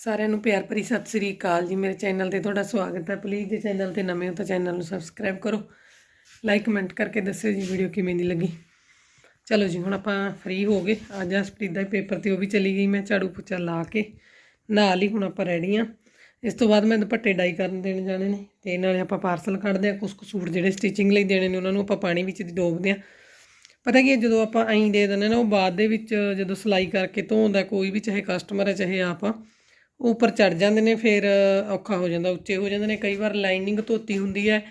ਸਾਰਿਆਂ ਨੂੰ ਪਿਆਰ ਭਰੀ ਸਤਿ ਸ੍ਰੀ ਅਕਾਲ ਜੀ। ਮੇਰੇ ਚੈਨਲ ਤੇ ਤੁਹਾਡਾ ਸਵਾਗਤ ਹੈ। ਪਲੀਜ਼ ਜੇ ਚੈਨਲ ਤੇ ਨਵੇਂ ਹੋ ਤਾਂ ਚੈਨਲ ਨੂੰ ਸਬਸਕ੍ਰਾਈਬ ਕਰੋ। ਲਾਈਕ ਕਮੈਂਟ ਕਰਕੇ ਦੱਸਿਓ ਜੀ ਵੀਡੀਓ ਕਿਵੇਂ ਦੀ ਲੱਗੀ। ਚਲੋ ਜੀ, ਹੁਣ ਆਪਾਂ ਫ੍ਰੀ ਹੋ ਗਏ। ਅੱਜ ਜਸਪ੍ਰੀਤ ਦਾ ਪੇਪਰ ਤੇ ਉਹ ਵੀ ਚਲੀ ਗਈ। ਮੈਂ ਝਾੜੂ ਪੋਚਾ ਲਾ ਕੇ ਨਾਲ ਹੀ ਹੁਣ ਆਪਾਂ ਰੈਡੀ ਆ ਇਸ ਤੋਂ ਬਾਅਦ ਮੈਂ ਦੁਪੱਟੇ ਡਾਈ ਕਰਨ ਦੇਣ ਜਾਣੇ ਨੇ। ਤੇ ਨਾਲੇ ਆਪਾਂ ਪਾਰਸਲ ਕੱਢਦੇ ਆ ਕੁਝ ਕੁ ਸੂਟ ਜਿਹੜੇ ਸਟਿਚਿੰਗ ਲਈ ਦੇਣੇ ਨੇ, ਉਹਨਾਂ ਨੂੰ ਆਪਾਂ ਪਾਣੀ ਵਿੱਚ ਡੋਬਦੇ ਆ ਪਤਾ ਕੀ ਜਦੋਂ ਆਪਾਂ ਐਂ ਦੇ ਦਿੰਦੇ ਨਾ, ਉਹ ਬਾਅਦ ਦੇ ਵਿੱਚ ਜਦੋਂ ਸਿਲਾਈ ਕਰਕੇ ਧੋਂਦਾ ਕੋਈ ਵੀ, ਚਾਹੇ ਕਸਟਮਰ ਹੈ, ਚਾਹੇ ਆਪ ਆ ਉੱਪਰ ਚੜ ਜਾਂਦੇ ਨੇ, ਫਿਰ ਔਖਾ ਹੋ ਜਾਂਦਾ, ਉੱਚੇ ਹੋ ਜਾਂਦੇ ਨੇ। ਕਈ ਵਾਰ ਲਾਈਨਿੰਗ ਧੋਤੀ ਹੁੰਦੀ ਹੈ,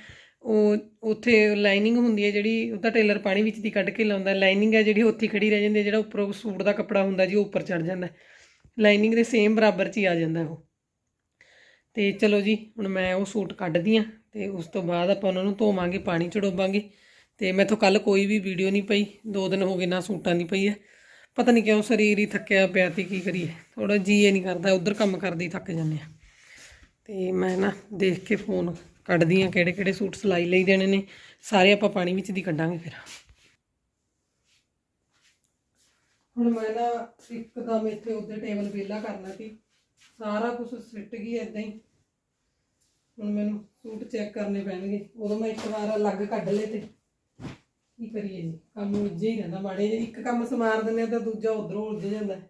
ਉਹ ਉੱਥੇ ਲਾਈਨਿੰਗ ਹੁੰਦੀ ਹੈ ਜਿਹੜੀ ਉਹਦਾ ਟੇਲਰ ਪਾਣੀ ਵਿੱਚ ਦੀ ਕੱਢ ਕੇ ਲਾਉਂਦਾ। ਲਾਈਨਿੰਗ ਹੈ ਜਿਹੜੀ, ਉੱਥੇ ਖੜੀ ਰਹਿ ਜਾਂਦੀ ਹੈ, ਜਿਹੜਾ ਉੱਪਰੋਂ ਸੂਟ ਦਾ ਕੱਪੜਾ ਹੁੰਦਾ ਜੀ, ਉਹ ਉੱਪਰ ਚੜ ਜਾਂਦਾ ਲਾਈਨਿੰਗ ਦੇ ਸੇਮ ਬਰਾਬਰ 'ਚ ਹੀ ਆ ਜਾਂਦਾ ਉਹ। ਤੇ ਚਲੋ ਜੀ, ਹੁਣ ਮੈਂ ਉਹ ਸੂਟ ਕੱਢਦੀ ਆ ਤੇ ਉਸ ਤੋਂ ਬਾਅਦ ਆਪਾਂ ਉਹਨਾਂ ਨੂੰ ਧੋਵਾਂਗੇ, ਪਾਣੀ ਚੜੋਵਾਂਗੇ ਡੋਬਾਂਗੇ ਤੇ ਮੈਥੋਂ ਕੱਲ ਕੋਈ ਵੀ ਵੀਡੀਓ ਨਹੀਂ ਪਈ, ਦੋ ਦਿਨ ਹੋ ਗਏ ਨਾ ਸੂਟਾਂ ਦੀ ਪਈ ਹੈ। ਪਤਾ ਨਹੀਂ ਕਿਉਂ ਸਰੀਰ ਹੀ ਥੱਕਿਆ ਪਿਆ ਤੇ ਕੀ ਕਰੀਏ। ਥੋੜਾ ਜੀ ਇਹ ਨਹੀਂ ਕਰਦਾ, ਉਧਰ ਕੰਮ ਕਰਦੇ ਥੱਕ ਜਾਂਦੇ ਆ ਤੇ ਮੈਂ ਨਾ ਦੇਖ ਕੇ ਫੋਨ ਕੱਢਦੀ ਆ ਕਿਹੜੇ ਕਿਹੜੇ ਸੂਟ ਸਿਲਾਈ ਲਈ ਦੇਣੇ ਨੇ, ਸਾਰੇ ਆਪਾਂ ਪਾਣੀ ਵਿੱਚ ਦੀ ਕੱਢਾਂਗੇ ਫਿਰ। ਹੁਣ ਮੈਂ ਨਾ ਇੱਕ ਇੱਕਦਮ ਇੱਥੇ ਉੱਧਰ ਟੇਬਲ ਵਿਹਲਾ ਕਰਨਾ ਸੀ, ਸਾਰਾ ਕੁਝ ਸਿੱਟ ਗਈ ਇਦਾਂ ਹੀ। ਹੁਣ ਮੈਨੂੰ ਸੂਟ ਚੈੱਕ ਕਰਨੇ ਪੈਣਗੇ, ਉਦੋਂ ਮੈਂ ਇੱਕ ਵਾਰ ਅਲੱਗ ਕੱਢ ਲਏ ਤੇ। ਕੀ ਕਰੀਏ ਜੀ? ਕੰਮ ਉੱਜੇ ਹੀ ਰਹਿੰਦਾ, ਮਾੜੇ ਜਿਹੇ ਇੱਕ ਕੰਮ ਸਮਾਰ ਦਿੰਦੇ ਆ ਤਾਂ ਦੂਜਾ ਉਧਰੋਂ ਉਲਝ ਜਾਂਦਾ। ਹੈ।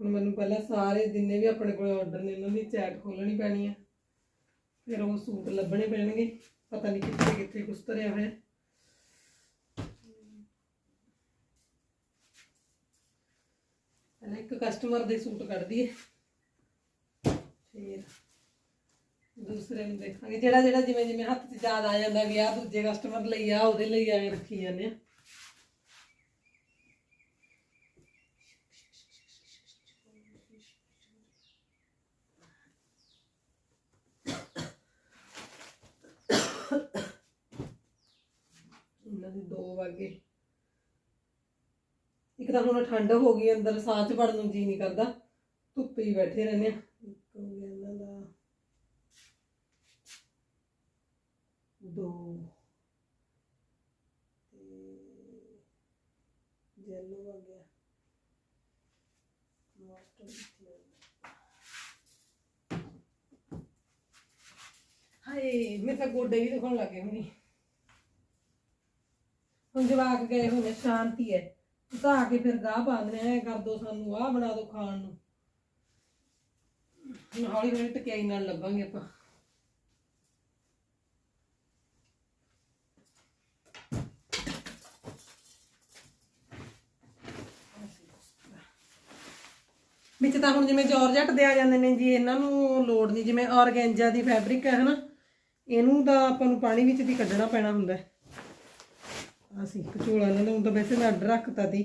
ਹੁਣ ਮੈਨੂੰ ਪਹਿਲਾਂ ਸਾਰੇ ਜਿੰਨੇ ਵੀ ਆਪਣੇ ਕੋਲ ਆਰਡਰ ਨੇ ਇਹਨਾਂ ਦੀ ਚੈਟ ਖੋਲਣੀ ਪੈਣੀ ਆ। ਫਿਰ ਉਹ ਸੂਟ ਲੱਭਣੇ ਪੈਣਗੇ। ਪਤਾ ਨਹੀਂ ਕਿੱਥੇ ਕਿੱਥੇ ਕੁਛ ਧਰਿਆ ਹੋਇਆ। ਪਹਿਲਾਂ ਇੱਕ ਕਸਟਮਰ ਦੇ ਸੂਟ ਕੱਢ ਦਈਏ। ਫਿਰ ਦੂਸਰੇ ਨੂੰ ਦੇਖਾਂਗੇ। ਜਿਹੜਾ ਜਿਹੜਾ ਜਿਵੇਂ ਜਿਵੇਂ ਹੱਥ 'ਚ ਯਾਦ ਆ ਜਾਂਦਾ ਵੀ ਆਹ ਦੂਜੇ ਕਸਟਮਰ ਲਈ ਆ, ਉਹਦੇ ਲਈ ਐਂ ਰੱਖੀ ਜਾਂਦੇ ਆ। ਇਹਨਾਂ ਦੇ 2 ਵਜੇ ਇੱਕ ਤਾਂ ਹੁਣ ਠੰਡ ਹੋ ਗਈ, ਅੰਦਰ ਸਾਹ ਚ ਵੜਨ ਨੂੰ ਜੀ ਨਹੀਂ ਕਰਦਾ। ਧੁੱਪੇ ਹੀ ਬੈਠੇ ਰਹਿੰਦੇ ਆ ਇੱਕ ਹੋ ਗਿਆ ਇਹਨਾਂ ਦਾ ਦੋ ਤੇ ਜੈਲੋ ਹੋ ਗਿਆ ਮਾਸਟਰ ਕਿੱਥੇ ਆ? ਹਾਏ ਮੇਰੇ ਤਾਂ ਗੋਡੇ ਵੀ ਦੁਖਣ ਲੱਗੇ ਹੁਣੀ। ਹੁਣ ਜਵਾਕ ਗਏ ਹੋਣੇ ਸ਼ਾਂਤੀ ਹੈ ਤਾਂ ਆ ਕੇ ਫਿਰ ਗਾਹ ਪਾਉਂਦੇ ਨੇ ਐ ਕਰ ਦੋ ਸਾਨੂੰ, ਆਹ ਬਣਾ ਦੋ ਖਾਣ ਨੂੰ। ਹੁਣ ਹੌਲੀ ਹੌਲੀ ਟਕਿਆਈ ਨਾਲ ਲੱਭਾਂਗੇ ਆਪਾਂ। ਵਿੱਚ ਤਾਂ ਹੁਣ ਜਿਵੇਂ ਜਾਰਜਟ ਦੇ ਆ ਜਾਂਦੇ ਨੇ ਜੀ, ਇਹਨਾਂ ਨੂੰ ਲੋੜ ਨਹੀਂ ਜਿਵੇਂ ਆਰਗੈਂਜਾ ਦੀ ਫੈਬਰਿਕ ਹੈ, ਹਨਾ? ਇਹਨੂੰ ਤਾਂ ਆਪਾਂ ਨੂੰ ਪਾਣੀ ਵਿੱਚ ਦੀ ਕੱਢਣਾ ਪੈਣਾ ਹੁੰਦਾ ਹੈ। ਅਸੀਂ ਕਚੋਲਾ ਇਹਨਾਂ ਨੂੰ ਤਾਂ ਵੈਸੇ ਮੈਂ ਅੱਡ ਰੱਖਤਾ ਸੀ।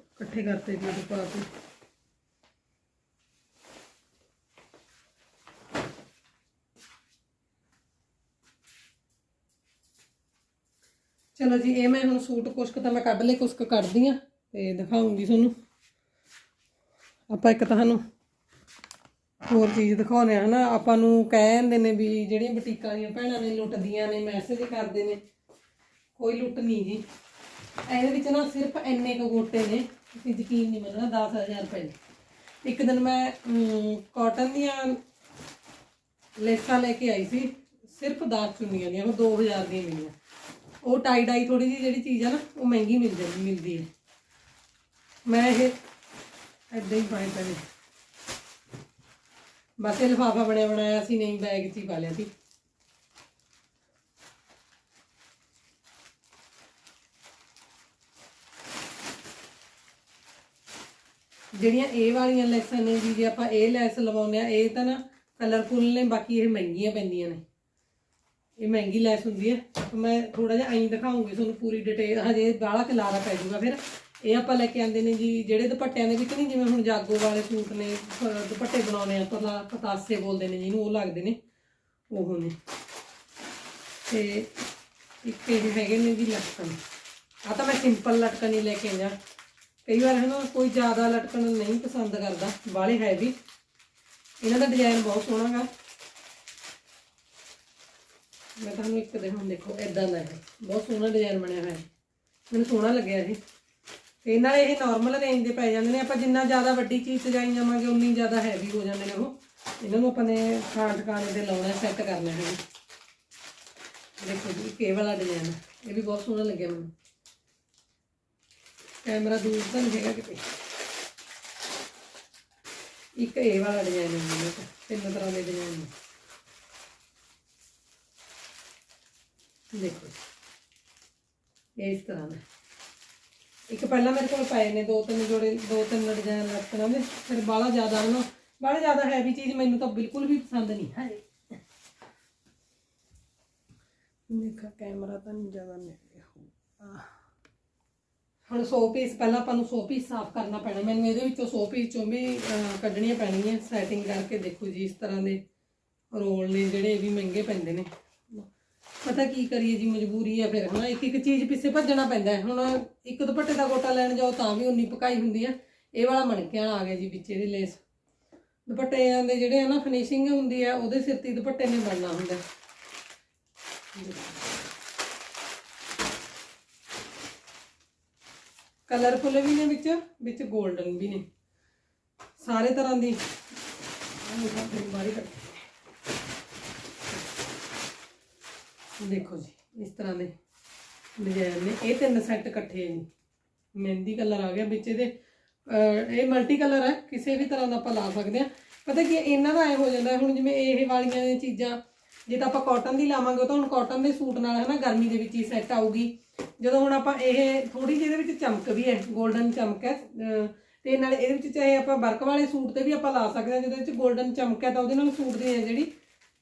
ਇਕੱਠੇ ਕਰਤੇ ਜੀ ਪਾ ਕੇ। ਚਲੋ ਜੀ, ਇਹ ਮੈਂ ਹੁਣ ਸੂਟ ਕੁਸ਼ਕ ਤਾਂ ਮੈਂ ਕੱਢ ਲਏ ਕੁਸ਼ਕ ਕੱਢਦੀ ਆ ਤੇ ਦਿਖਾਉਂਗੀ ਤੁਹਾਨੂੰ। ਆਪਾਂ ਇੱਕ ਤੁਹਾਨੂੰ ਹੋਰ ਚੀਜ਼ ਦਿਖਾਉਣੇ ਆ ਨਾ ਆਪਾਂ ਨੂੰ ਕਹਿੰਦੇ ਨੇ ਵੀ ਜਿਹੜੀਆਂ ਬੁਟੀਕਾਂ ਦੀਆਂ ਭੈਣਾਂ ਨੇ ਲੁੱਟਦੀਆਂ ਨੇ ਮੈਸੇਜ ਕਰਦੇ ਨੇ। ਕੋਈ ਲੁੱਟ ਨਹੀਂ ਜੀ। ਇਹਦੇ ਵਿੱਚ ਨਾ ਸਿਰਫ ਇੰਨੇ ਕੁ ਗੋਟੇ ਨੇ, ਤੁਸੀਂ ਯਕੀਨ ਨਹੀਂ ਮੰਨਣਾ 10000 ਰੁਪਏ ਇੱਕ ਦਿਨ ਮੈਂ ਕਾਟਨ ਦੀਆਂ ਲੇਸਾਂ ਲੈ ਕੇ ਆਈ ਸੀ, ਸਿਰਫ 10 ਚੁੰਨੀਆਂ ਦੀਆਂ, ਉਹ 2000 ਦੀਆਂ ਮਿਲੀਆਂ। ਉਹ ਟਾਈ ਡਾਈ ਥੋੜੀ ਜਿਹੀ ਜਿਹੜੀ ਚੀਜ਼ ਆ ਨਾ, ਉਹ ਮਹਿੰਗੀ ਮਿਲ ਜਾਂਦੀ, ਮਿਲਦੀ ਹੈ। ਮੈਂ ਇਹ ਏਦਾਂ ਹੀ ਪਾਈ ਪਈ ਬਸ ਇਹ ਲਿਫਾਫਾ ਬਣਿਆ ਬਣਾਇਆ ਸੀ, ਨਹੀਂ ਬੈਗ 'ਚ ਹੀ ਪਾ ਲਿਆ ਸੀ। ਜਿਹੜੀਆਂ ਇਹ ਵਾਲੀਆਂ ਲੈਸਾਂ ਨੇ ਜੀ ਜੇ ਆਪਾਂ ਇਹ ਲੈਸ ਲਵਾਉਂਦੇ ਆ ਇਹ ਤਾਂ ਨਾ ਕਲਰਫੁੱਲ ਨੇ, ਬਾਕੀ ਇਹ ਮਹਿੰਗੀਆਂ ਪੈਂਦੀਆਂ ਨੇ। ਇਹ ਮਹਿੰਗੀ ਲੈਸ ਹੁੰਦੀ ਹੈ। ਮੈਂ ਥੋੜਾ ਜਿਹਾ ਐਂ ਦਿਖਾਉਂਗੀ ਤੁਹਾਨੂੰ ਪੂਰੀ ਡਿਟੇਲ ਹਜੇ ਗਾਲਾ ਕਲਾਰਾ ਪੈ ਜਾਊਗਾ ਫਿਰ। ਇਹ ਆਪਾਂ ਲੈ ਕੇ ਆਂਦੇ ਨੇ ਜੀ, ਜਿਹੜੇ ਦੁਪੱਟਿਆਂ ਦੇ ਵਿੱਚ ਨਹੀਂ, ਜਿਵੇਂ ਹੁਣ ਜਾਗੋ ਵਾਲੇ ਸੂਟ ਨੇ, ਅਹ, ਦੁਪੱਟੇ ਬਣਾਉਣੇ ਆ ਪਤਾ ਪਤਾਸੇ ਬੋਲਦੇ ਨੇ ਜਿਹਨੂੰ, ਉਹ ਲੱਗਦੇ ਨੇ, ਉਹ ਨੇ। ਤੇ ਇੱਕ ਇਹ ਹੈਗੇ ਨੇ ਜੀ ਲਟਕਣ। ਆ ਤਾਂ ਮੈਂ ਸਿੰਪਲ ਲਟਕਣ ਹੀ ਲੈ ਕੇ ਆਇਆ ਕਈ ਵਾਰ ਹੈ ਨਾ ਕੋਈ ਜ਼ਿਆਦਾ ਲਟਕਣ ਨਹੀਂ ਪਸੰਦ ਕਰਦਾ ਬਾਲੇ ਹੈਵੀ ਇਹਨਾਂ ਦਾ ਡਿਜ਼ਾਈਨ ਬਹੁਤ ਸੋਹਣਾ ਗਾ। ਮੈਂ ਤੁਹਾਨੂੰ ਇੱਕ ਦੇ ਹੁਣ ਦੇਖੋ ਇਦਾਂ ਦਾ ਹੈ। ਬਹੁਤ ਸੋਹਣਾ ਡਿਜ਼ਾਈਨ ਬਣਿਆ ਹੋਇਆ ਹੈ। ਮੈਨੂੰ ਸੋਹਣਾ ਲੱਗਿਆ ਇਹ। ਇਹਨਾਂ ਨਾਲੇ ਇਹ ਨਾਰਮਲ ਰੇਂਜ ਦੇ ਪੈ ਜਾਂਦੇ ਨੇ। ਆਪਾਂ ਜਿੰਨਾ ਜ਼ਿਆਦਾ ਵੱਡੀ ਚੀਜ਼ ਸਜਾਈ ਜਾਵਾਂਗੇ, ਉਨੀ ਜ਼ਿਆਦਾ ਹੈਵੀ ਹੋ ਜਾਂਦੇ ਨੇ ਉਹ। ਇਹਨਾਂ ਨੂੰ ਆਪਾਂ ਨੇ ਖਾਣ ਟਿਕਾਣੇ ਤੇ ਲਾਉਣਾ ਸੈੱਟ ਕਰਨਾ ਹੈ। ਦੇਖੋ ਜੀ, ਇਹ ਵਾਲਾ ਡਿਜ਼ਾਈਨ ਇਹ ਵੀ ਬਹੁਤ ਸੋਹਣਾ ਲੱਗਿਆ ਮੈਨੂੰ। ਕੈਮਰਾ ਦੂਰ ਤਾਂ ਨਹੀਂ ਹੈਗਾ ਕਿਤੇ। ਇੱਕ ਇਹ ਵਾਲਾ ਡਿਜ਼ਾਈਨ ਹੈ ਮੇਰੇ ਕੋਲ ਤਿੰਨ ਤਰ੍ਹਾਂ ਦੇ ਡਿਜ਼ਾਈਨ ਨੇ। ਦੇਖੋ ਇਸ ਤਰ੍ਹਾਂ ਦਾ। ਇੱਕ ਪਹਿਲਾਂ ਮੇਰੇ ਕੋਲ ਪਏ ਨੇ ਦੋ ਤਿੰਨ ਜੋੜੇ ਦੋ ਤਿੰਨ ਡਿਜ਼ਾਈਨ ਲੱਤਣਾ ਦੇ ਫਿਰ ਬਾਹਲਾ ਜ਼ਿਆਦਾ ਨਾ ਬਾਹਲਾ ਜ਼ਿਆਦਾ ਹੈਵੀ ਚੀਜ਼ ਮੈਨੂੰ ਤਾਂ ਬਿਲਕੁਲ ਵੀ ਪਸੰਦ ਨਹੀਂ ਹੈ ਦੇਖਾ ਕੈਮਰਾ ਤਾਂ ਨਹੀਂ ਜ਼ਿਆਦਾ ਹੋਊ ਹੁਣ। 100 ਪੀਸ ਪਹਿਲਾਂ ਆਪਾਂ ਨੂੰ 100 ਪੀਸ ਸਾਫ਼ ਕਰਨਾ ਪੈਣਾ। ਮੈਨੂੰ ਇਹਦੇ ਵਿੱਚੋਂ 100 ਪੀਸ ਚੋਂ ਵੀ ਕੱਢਣੀਆਂ ਪੈਣਗੀਆਂ। ਸੈਟਿੰਗ ਕਰਕੇ ਦੇਖੋ ਜੀ ਇਸ ਤਰ੍ਹਾਂ ਦੇ ਰੋਲ ਨੇ ਜਿਹੜੇ ਇਹ ਵੀ ਮਹਿੰਗੇ ਪੈਂਦੇ ਨੇ। ਪਤਾ ਕੀ ਕਰੀਏ ਜੀ, ਮਜਬੂਰੀ ਆ ਫਿਰ, ਹਨਾ? ਇੱਕ ਇੱਕ ਚੀਜ਼ ਪਿੱਛੇ ਭੱਜਣਾ ਪੈਂਦਾ ਹੈ। ਹੁਣ ਇੱਕ ਦੁਪੱਟੇ ਦਾ ਗੋਟਾ ਲੈਣ ਜਾਓ ਤਾਂ ਵੀ ਉਨੀ ਪਕਾਈ ਹੁੰਦੀ ਆ। ਇਹ ਵਾਲਾ ਮਣਕਿਆਂ ਆ ਗਿਆ ਜੀ, ਵਿੱਚ ਇਹਦੇ ਲੇਸ। ਦੁਪੱਟਿਆਂ ਦੇ ਜਿਹੜੇ ਆ ਨਾ ਫਿਨਿਸ਼ਿੰਗ ਹੁੰਦੀ ਆ, ਉਹਦੇ ਸਿਰ ਤੇ ਹੀ ਦੁਪੱਟੇ ਨੇ ਬਣਨਾ ਹੁੰਦਾ ਕਲਰਫੁਲ ਵੀ ਨੇ ਵਿੱਚ ਵਿੱਚ 골ਡਨ ਵੀ ਨੇ। ਸਾਰੇ ਤਰ੍ਹਾਂ ਦੀ। ਆਹ ਸਾਡੇ ਬਾਰੀ ਕੱਟ। ਦੇਖੋ ਜੀ, ਇਸ ਤਰ੍ਹਾਂ ਦੇ ਡਿਜ਼ਾਈਨ ਨੇ। ਇਹ ਤਿੰਨ ਸੈੱਟ ਇਕੱਠੇ ਆ ਜੀ। ਮਹਿੰਦੀ ਕਲਰ ਆ ਗਿਆ ਵਿੱਚ ਇਹਦੇ। ਇਹ ਮਲਟੀ ਕਲਰ ਹੈ ਕਿਸੇ ਵੀ ਤਰ੍ਹਾਂ ਦਾ ਆਪਾਂ ਲਾ ਸਕਦੇ ਆ ਪਤਾ ਕੀ ਇਹਨਾਂ ਦਾ ਐ ਹੋ ਜਾਂਦਾ ਹੁਣ ਜਿਵੇਂ ਇਹ ਵਾਲੀਆਂ ਇਹ ਚੀਜ਼ਾਂ, ਜੇ ਤਾਂ ਆਪਾਂ ਕਾਟਨ ਦੀ ਲਾਵਾਂਗੇ ਉਹ ਤਾਂ ਹੁਣ ਕਾਟਨ ਦੇ ਸੂਟ ਨਾਲ ਹੈ ਨਾ ਗਰਮੀ ਦੇ ਵਿੱਚ ਹੀ ਸੈੱਟ ਆਊਗੀ। ਜਦੋਂ ਹੁਣ ਆਪਾਂ ਇਹ ਥੋੜੀ ਜਿਹੀ ਇਹਦੇ ਵਿੱਚ ਚਮਕ ਵੀ ਹੈ 골ਡਨ ਚਮਕ ਹੈ, ਅਹ ਤੇ ਨਾਲੇ ਇਹਦੇ ਵਿੱਚ ਚਾਹੇ ਆਪਾਂ ਵਰਕ ਵਾਲੇ ਸੂਟ ਤੇ ਵੀ ਆਪਾਂ ਲਾ ਸਕਦੇ ਹਾਂ, ਜਿਹਦੇ ਵਿੱਚ 골ਡਨ ਚਮਕ ਹੈ, ਤਾਂ ਉਹਦੇ ਨਾਲ ਸੂਟ ਦੀ ਹੈ ਜਿਹੜੀ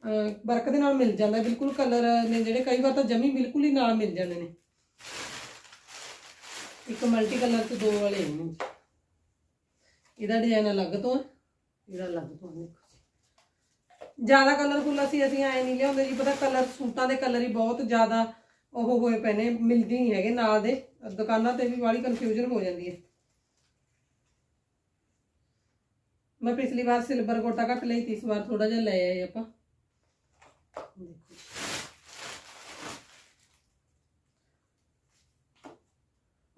ਵਰਕ ਦੇ ਨਾਲ ਮਿਲ ਜਾਂਦਾ, ਬਿਲਕੁਲ ਕਲਰ ਨੇ ਜਿਹੜੇ ਕਈ ਵਾਰ ਤਾਂ ਜਮੀ ਬਿਲਕੁਲ ਹੀ ਨਾਲ ਮਿਲ ਜਾਂਦੇ ਨੇ। ਇੱਕ ਮਲਟੀ ਕਲਰ ਚ ਦੋ ਵਾਲੇ ਨੇ। ਇਹਦਾ ਡਿਜ਼ਾਈਨ ਅਲੱਗ ਤੋਂ ਹੈ, ਇਹਦਾ ਅਲੱਗ ਤੋਂ ਹੈ। ਦੇਖੋ ਜੀ ਜ਼ਿਆਦਾ ਕਲਰਫੁੱਲ ਅਸੀਂ ਅਸੀਂ ਐ ਨਹੀਂ ਲਿਆਉਂਦੇ ਜੀ, ਪਤਾ ਕਲਰ ਸੂਟਾਂ ਦੇ ਕਲਰ ਹੀ ਬਹੁਤ ਜ਼ਿਆਦਾ ਉਹ ਹੋਏ ਪਏ ਨੇ, ਮਿਲਦੇ ਨਹੀਂ ਹੈਗੇ ਨਾਲ ਦੇ। ਦੁਕਾਨਾਂ ਤੇ ਵੀ ਵਾਲੀ ਕਨਫਿਊਜ਼ਨ ਹੋ ਜਾਂਦੀ ਹੈ। ਮੈਂ ਪਿਛਲੀ ਵਾਰ ਸਿਲਵਰ ਗੋਟਾ ਘੱਟ ਲਈ ਤੀ ਇਸ ਵਾਰ ਥੋੜਾ ਜਿਹਾ ਲੈ ਆਏ ਆਪਾਂ। ਦੇਖੋ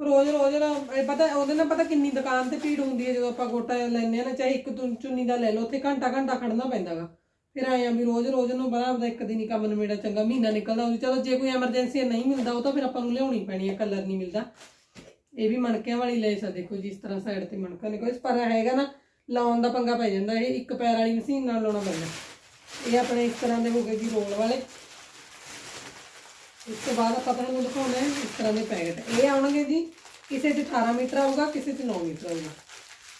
ਰੋਜ਼ ਰੋਜ਼ ਨਾ, ਇਹ ਪਤਾ, ਉਹਦੇ ਨਾਲ ਪਤਾ ਕਿੰਨੀ ਦੁਕਾਨ ਤੇ ਭੀੜ ਹੁੰਦੀ ਹੈ ਜਦੋਂ ਆਪਾਂ ਗੋਟਾ ਲੈਂਦੇ ਆ ਨਾ, ਚਾਹੇ ਇੱਕ ਤੁ- ਚੁੰਨੀ ਦਾ ਲੈ ਲਓ, ਉੱਥੇ ਘੰਟਾ ਘੰਟਾ ਖੜਨਾ ਪੈਂਦਾਗਾ। ਫਿਰ ਆਏ ਵੀ ਰੋਜ਼ ਰੋਜ਼ ਨੂੰ ਬੜਾ ਆਪਦਾ ਇੱਕ ਦਿਨ ਹੀ ਕੰਮ ਨਵੇੜਾ ਚੰਗਾ, ਮਹੀਨਾ ਨਿਕਲਦਾ ਉਹ ਚਲੋ, ਜੇ ਕੋਈ ਐਮਰਜੈਂਸੀ ਨਹੀਂ ਮਿਲਦਾ, ਉਹ ਤਾਂ ਫਿਰ ਆਪਾਂ ਨੂੰ ਲਿਆਉਣੀ ਪੈਣੀ ਹੈ ਕਲਰ ਨਹੀਂ ਮਿਲਦਾ। ਇਹ ਵੀ ਮਣਕਿਆਂ ਵਾਲੀ ਲੈ ਆ ਦੇਖੋ ਜੀ, ਇਸ ਤਰ੍ਹਾਂ ਸਾਈਡ ਤੇ ਮਣਕਾ ਨਿਕਲ ਕੋਈ ਪਰ ਹੈਗਾ ਨਾ, ਲਾਉਣ ਦਾ ਪੰਗਾ ਪੈ ਜਾਂਦਾ, ਇਹ ਇੱਕ ਪੈਰ ਵਾਲੀ ਮਸ਼ੀਨ ਨਾਲ ਲਾਉਣਾ ਪੈਂਦਾ। ਇਹ ਆਪਣੇ ਇਸ ਤਰ੍ਹਾਂ ਦੇ ਹੋ ਗਏ ਜੀ ਰੋਲ ਵਾਲੇ। ਇਸ ਤੋਂ ਬਾਅਦ ਆਪਾਂ ਤੁਹਾਨੂੰ ਦਿਖਾਉਣਾ ਹੈ ਇਸ ਤਰ੍ਹਾਂ ਦੇ ਪੈਕਟ। ਇਹ ਆਉਣਗੇ ਜੀ, ਕਿਸੇ 'ਚ 18 ਮੀਟਰ ਆਊਗਾ, ਕਿਸੇ 'ਚ 9 ਮੀਟਰ ਆਊਗਾ।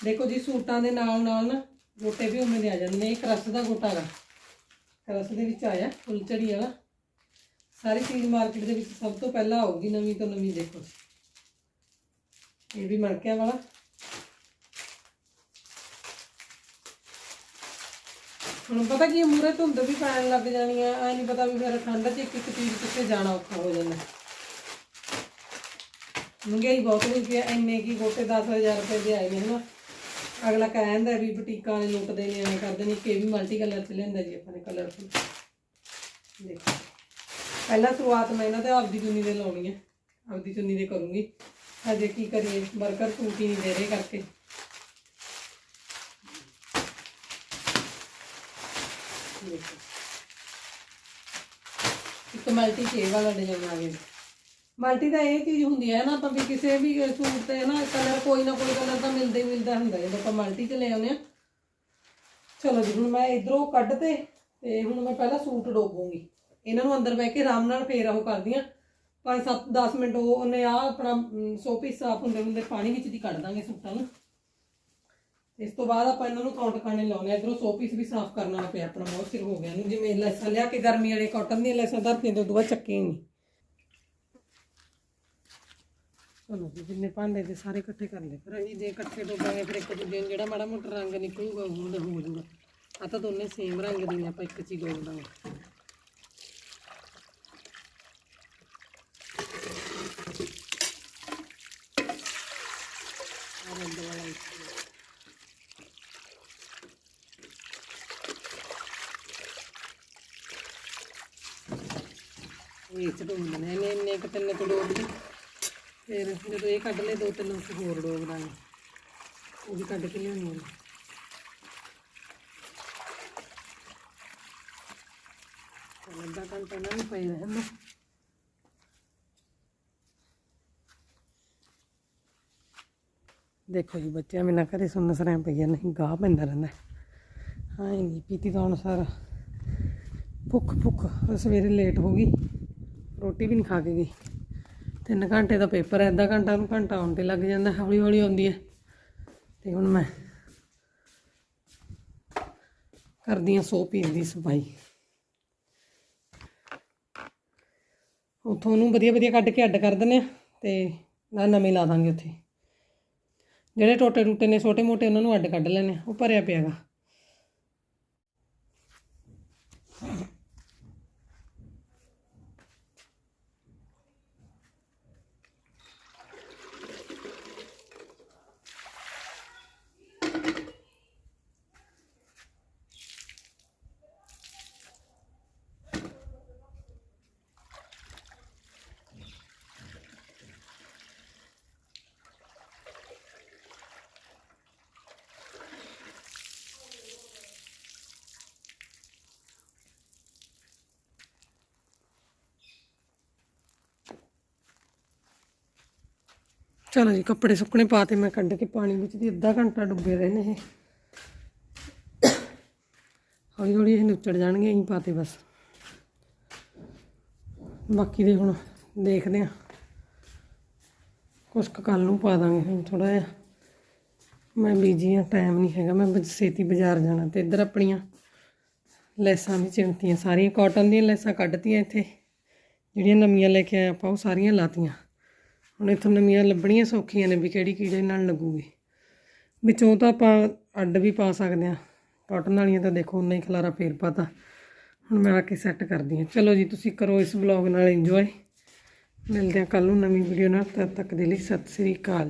ਦੇਖੋ ਜੀ, ਸੂਟਾਂ ਦੇ ਨਾਲ ਨਾਲ ਨਾ ਗੋਟੇ ਵੀ ਉਵੇਂ ਦੇ ਆ ਜਾਂਦੇ ਨੇ, ਇਹ ਕਰਸ ਦਾ ਗੋਟਾ ਹੈਗਾ ਕਰਸ ਦੇ ਵਿੱਚ ਆਇਆ, ਫੁੱਲ ਝੜੀ ਵਾਲਾ। ਸਾਰੀ ਚੀਜ਼ ਮਾਰਕੀਟ ਦੇ ਵਿੱਚ ਸਭ ਤੋਂ ਪਹਿਲਾਂ ਆਊਗੀ ਨਵੀਂ ਤੋਂ ਨਵੀਂ, ਦੇਖੋ। ਇਹ ਵੀ ਮਣਕਿਆਂ ਵਾਲਾ। ਹੁਣ ਪਤਾ ਕੀ ਮੂਰੇ ਧੁੰਦ ਵੀ ਪੈਣ ਲੱਗ ਜਾਣੀ ਆ, ਐ ਨਹੀਂ ਪਤਾ ਵੀ ਫਿਰ ਠੰਡ 'ਚ ਇੱਕ ਇੱਕ ਚੀਜ਼ ਕਿੱਥੇ ਜਾਣਾ ਔਖਾ ਹੋ ਜਾਂਦਾ। ਮਹਿੰਗਾਈ ਬਹੁਤ ਹੋਈ ਪਈ ਐ ਇੰਨੇ ਕੀ ਗੋਟੇ 10000 ਰੁਪਏ ਦੇ ਆਏ ਨੇ, ਹਨਾ। ਅਗਲਾ ਕਹਿੰਦਾ ਵੀ ਬੁਟੀਕਾਂ ਵਾਲੇ ਲੁੱਟਦੇ ਨੇ ਐਵੇਂ ਕਰਦੇ ਨੇ ਕਿ ਵੀ ਮਲਟੀ ਕਲਰ ਚ ਲੈਂਦਾ ਜੀ ਆਪਾਂ ਨੇ ਕਲਰ ਦੇਖੋ। ਪਹਿਲਾਂ ਸ਼ੁਰੂਆਤ ਮੈਂ ਇਹਨਾਂ ਤੇ ਆਪਦੀ ਚੁੰਨੀ ਦੇ ਲਾਉਣੀ ਹੈ ਆਪਦੀ ਚੁੰਨੀ ਦੇ ਕਰੂੰਗੀ। ਹਜੇ ਕੀ ਕਰੀਏ ਵਰਕਰ ਸੂਟ ਹੀ ਨਹੀਂ ਦੇ ਰਹੇ ਕਰਕੇ। ਦੇਖੋ ਇੱਕ ਮਲਟੀ ਸ਼ੇਡ ਵਾਲਾ ਡਿਜ਼ਾਈਨ ਆ ਗਿਆ। ਮਲਟੀ ਦਾ ਇਹ ਚੀਜ਼ ਹੁੰਦੀ ਹੈ ਨਾ, ਆਪਾਂ ਵੀ ਕਿਸੇ ਵੀ ਸੂਟ ਤੇ ਨਾ ਕਲਰ ਕੋਈ ਨਾ ਕੋਈ ਕਲਰ ਤਾਂ ਮਿਲਦਾ ਹੀ ਮਿਲਦਾ ਹੁੰਦਾ ਜਦੋਂ ਆਪਾਂ ਮਲਟੀ ਚ ਲੈ ਆਉਂਦੇ ਆ। ਚਲੋ ਜੀ, ਹੁਣ ਮੈਂ ਇਧਰੋਂ ਕੱਢ ਤੇ ਤੇ ਹੁਣ ਮੈਂ ਪਹਿਲਾਂ ਸੂਟ ਡੋਬੂੰਗੀ। ਇਹਨਾਂ ਨੂੰ ਅੰਦਰ ਬਹਿ ਕੇ ਆਰਾਮ ਨਾਲ ਫੇਰ ਉਹ ਕਰਦੀ ਆ। 5-7 10 ਮਿੰਟ ਉਹ, ਉਹਨੇ ਆ ਆਪਣਾ ਸੋ ਪੀਸ ਸਾਫ਼ ਹੁੰਦੇ ਹੁੰਦੇ ਪਾਣੀ ਵਿੱਚ ਦੀ ਕੱਢ ਦਾਂਗੇ ਸੂਟਾਂ ਨੂੰ। ਇਸ ਤੋਂ ਬਾਅਦ ਆਪਾਂ ਇਹਨਾਂ ਨੂੰ ਥਾਂ ਟਿਕਾਣੇ ਲਾਉਣੇ ਆ। ਇਧਰੋਂ ਸੋਪੀਸ ਵੀ ਸਾਫ਼ ਕਰਨਾ ਪਿਆ ਆਪਣਾ, ਬਹੁਤ ਸਿਰ ਹੋ ਗਿਆ ਨੂੰ ਜਿਵੇਂ ਲੈਸਾਂ, ਲਿਆ ਕੇ ਗਰਮੀ ਵਾਲੇ ਕਾਟਨ ਦੀਆਂ ਲੈਸਾਂ, ਧਰਤੀਆਂ ਤੇ ਉਦੋਂ ਬਾਅਦ ਚੱਕੇ ਨਹੀਂ। ਚਲੋ ਜੀ, ਜਿੰਨੇ ਭਾਂਡੇ ਦੇ ਸਾਰੇ ਇਕੱਠੇ ਕਰ ਲਏ। ਫਿਰ ਅਸੀਂ ਜੇ ਇਕੱਠੇ ਡੋਬਾਂਗੇ ਫਿਰ ਇੱਕ ਦੂਜੇ ਨੂੰ ਜਿਹੜਾ ਮਾੜਾ ਮੋਟਾ ਰੰਗ ਨਿਕਲੂਗਾ, ਉਹ ਹੋ ਜਾਊਗਾ। ਆ ਤਾਂ ਦੋਨੇ ਸੇਮ ਰੰਗ ਦੇ ਨੇ, ਆਪਾਂ ਇੱਕ ਚ ਹੀ ਡੋਬ ਦਾਂਗੇ ਆਹ ਰੰਗ ਵਾਲਾ ਇੱਕ। ਇਹ ਚ ਡੋਬ ਲੈਣੇ ਨੇ, ਇੰਨੇ ਕੁ ਤਿੰਨ ਕੁ ਡੋਬ ਲਈ ਫਿਰ ਜਦੋਂ ਇਹ ਕੱਢ ਲਏ, ਦੋ ਤਿੰਨ ਉੱਥੇ ਹੋਰ ਡੋਗ ਦਾਂਗੇ ਉਹ ਵੀ ਕੱਢ ਕੇ ਲਿਆਉਣੀ ਆ ਅੱਧਾ ਘੰਟਾ ਇਹਨਾਂ ਪਈ ਰਹਿਣ ਦੇਖੋ ਜੀ, ਬੱਚਿਆਂ ਬਿਨਾਂ ਘਰੇ ਸੁਣਨ ਸਰਾਂ ਪਈਆ ਨਹੀਂ, ਗਾਹ ਪੈਂਦਾ ਰਹਿੰਦਾ। ਹਾਂ ਨਹੀਂ ਪੀਤੀ ਤਾਂ ਹੁਣ ਸਾਰਾ। ਭੁੱਖ ਭੁੱਖ, ਸਵੇਰੇ ਲੇਟ ਹੋ ਗਈ। ਰੋਟੀ ਵੀ ਨਹੀਂ ਖਾ ਕੇ ਗਈ। ਤਿੰਨ ਘੰਟੇ ਦਾ ਪੇਪਰ ਹੈ, ਅੱਧਾ ਘੰਟਾ ਨੂੰ ਘੰਟਾ ਆਉਣ ਤੇ ਲੱਗ ਜਾਂਦਾ, ਹੌਲੀ ਹੌਲੀ ਆਉਂਦੀ ਹੈ। ਤੇ ਹੁਣ ਮੈਂ ਕਰਦੀ ਹਾਂ ਸੋ ਪੀਸ ਦੀ ਸਫ਼ਾਈ। ਉਥੋਂ ਉਹਨੂੰ ਵਧੀਆ ਵਧੀਆ ਕੱਢ ਕੇ ਅੱਡ ਕਰ ਦਿੰਦੇ ਆ ਤੇ ਨਾਲ ਨਵੇਂ ਲਾ ਦਾਂਗੇ ਉੱਥੇ। ਜਿਹੜੇ ਟੋਟੇ ਟੂਟੇ ਨੇ, ਛੋਟੇ ਮੋਟੇ ਉਹਨਾਂ ਨੂੰ ਅੱਡ ਕੱਢ ਲੈਣੇ ਆ ਉਹ ਭਰਿਆ ਪਿਆਗਾ ਚਲੋ ਜੀ, ਕੱਪੜੇ ਸੁੱਕਣੇ ਪਾਤੇ ਮੈਂ ਕੱਢ ਕੇ ਪਾਣੀ ਵਿੱਚ ਦੀ ਅੱਧਾ ਘੰਟਾ ਡੁੱਬੇ ਰਹੇ ਨੇ। ਇਹ ਹੌਲੀ ਹੌਲੀ ਇਹ ਨੁੱਚੜ ਜਾਣਗੇ ਅਸੀਂ ਪਾਤੇ ਬਸ। ਬਾਕੀ ਦੇ ਹੁਣ ਦੇਖਦੇ ਆ ਕੁਛ ਕੁ ਕੱਲ ਨੂੰ ਪਾ ਦਾਂਗੇ, ਹੁਣ ਥੋੜਾ ਜਿਹਾ। ਮੈਂ ਬੀਜੀ ਆ ਟਾਈਮ ਨਹੀਂ ਹੈਗਾ। ਮੈਂ ਛੇਤੀ ਬਾਜ਼ਾਰ ਜਾਣਾ ਤੇ ਇੱਧਰ ਆਪਣੀਆਂ ਲੈਸਾਂ ਵੀ ਚਿਣਤੀਆਂ। ਸਾਰੀਆਂ ਕਾਟਨ ਦੀਆਂ ਲੈਸਾਂ ਕੱਢਤੀਆਂ ਇੱਥੇ। ਜਿਹੜੀਆਂ ਨਵੀਆਂ ਲੈ ਕੇ ਆਏ ਆਪਾਂ, ਉਹ ਸਾਰੀਆਂ ਲਾਤੀਆਂ। ਹੁਣ ਇੱਥੋਂ ਨਵੀਆਂ ਲੱਭਣੀਆਂ ਸੌਖੀਆਂ ਨੇ ਵੀ ਕਿਹੜੀ ਕੀੜੇ ਨਾਲ ਲੱਗੂਗੀ। ਵਿੱਚੋਂ ਤਾਂ ਆਪਾਂ ਅੱਡ ਵੀ ਪਾ ਸਕਦੇ ਆ ਕਾਟਨ ਵਾਲੀਆਂ ਤਾਂ ਦੇਖੋ, ਉਨਾ ਹੀ ਖਲਾਰਾ ਫੇਰ ਪਾਤਾ। ਹੁਣ ਮੈਂ ਆ ਕੇ ਸੈੱਟ ਕਰਦੀ ਹਾਂ। ਚਲੋ ਜੀ, ਤੁਸੀਂ ਕਰੋ ਇਸ ਵਲੌਗ ਨਾਲ ਇੰਜੋਏ ਮਿਲਦੇ ਹਾਂ ਕੱਲ ਨੂੰ ਨਵੀਂ ਵੀਡੀਓ ਨਾਲ। ਤਦ ਤੱਕ ਦੇ ਲਈ ਸਤਿ ਸ੍ਰੀ ਅਕਾਲ।